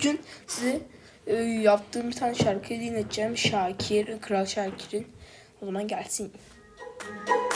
Bugün size e, yaptığım bir tane şarkıyı dinleteceğim. Şakir, Kral Şakir'in. O zaman gelsin. Kahkaha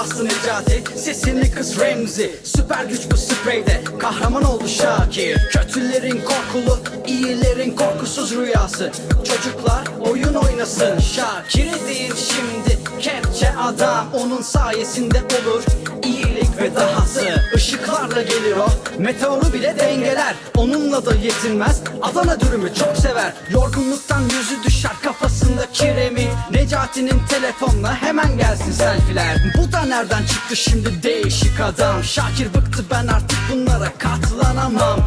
bastı Necati Sesini kız Remzi. Süper güç bu spreyde Kahraman oldu Şakir. Kötülerin korkulu iyilerin korkusuz rüyası. Çocuklar oyun oynasın Şakir'i değil şimdi. Kepçe adam Onun sayesinde olur. İyilik ve dahası Işıklarla gelir o. Meteoru bile dengeler Onunla da yetinmez. Adana dürümü çok sever Yorgunluktan yüzü düşer kafasında kiremi. Necati'nin telefonla hemen gelsin selfiler. Bu da nereden çıktı şimdi değişik adam. Şakir bıktı ben artık bunlara katlanamam.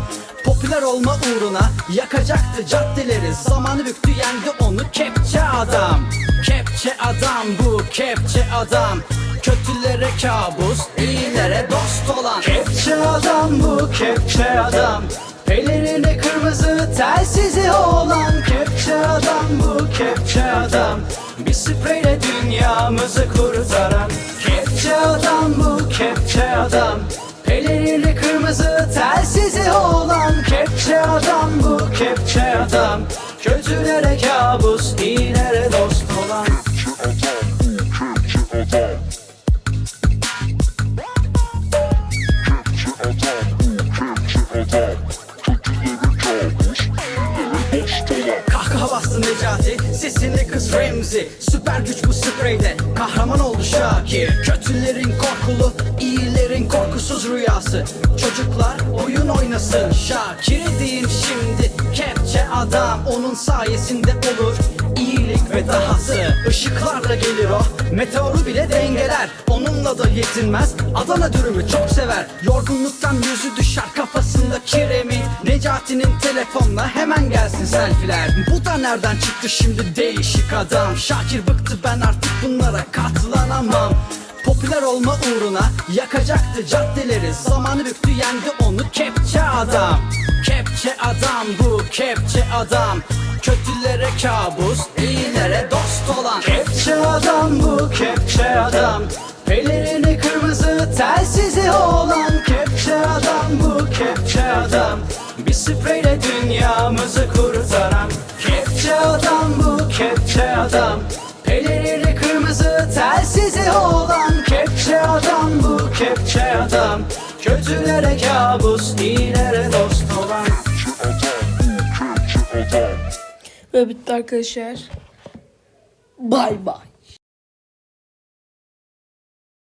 Popüler olma uğruna yakacaktı caddeleri. Zamanı büktü yendi onu kepçe adam. Kepçe adam bu kepçe adam Kötülere kabus, iyilere dost olan. Kepçe adam bu kepçe adam. Pelerini kırmızı telsizi olan. Kepçe adam bu kepçe adam. Bir spreyle dünyamızı kurtaran. Kepçe adam bu kepçe adam. Pelerini kırmızı telsizi olan. Kepçe adam bu kepçe adam. Kötülere kabus, Sesini kız Remzi Süper güç bu spreyde. Kahraman oldu Şakir. Kötülerin korkulu iyilerin korkusuz rüyası. Çocuklar oyun oynasın. Şakir'i değil şimdi Kepçe adam Onun sayesinde olur iyilik ve dahası Işıklarla gelir o. Meteoru bile dengeler Onunla da yetinmez. Adana dürümü çok sever Yorgunluktan yüzü düşer kafasında kiremi. Necati'nin telefonla hemen gelsin selfiler. Bu da nereden çıktı şimdi değişik adam. Şakir bıktı ben artık bunlara katlanamam. Popüler olma uğruna yakacaktı caddeleri. Zamanı büktü yendi onu kepçe adam Kepçe adam bu kepçe adam. Kötülere kabus, iyilere dost olan. Kepçe adam bu kepçe adam. Pelerini kırmızı telsizi olan. Kepçe adam bu kepçe adam. Bir spreyle dünyamızı kurtaran. Kepçe adam bu kepçe adam. Pelerini kırmızı telsizi olan. Kepçe adam bu kepçe adam. Kötülere kabus, iyilere dost Ve bitti arkadaşlar. Bay bay.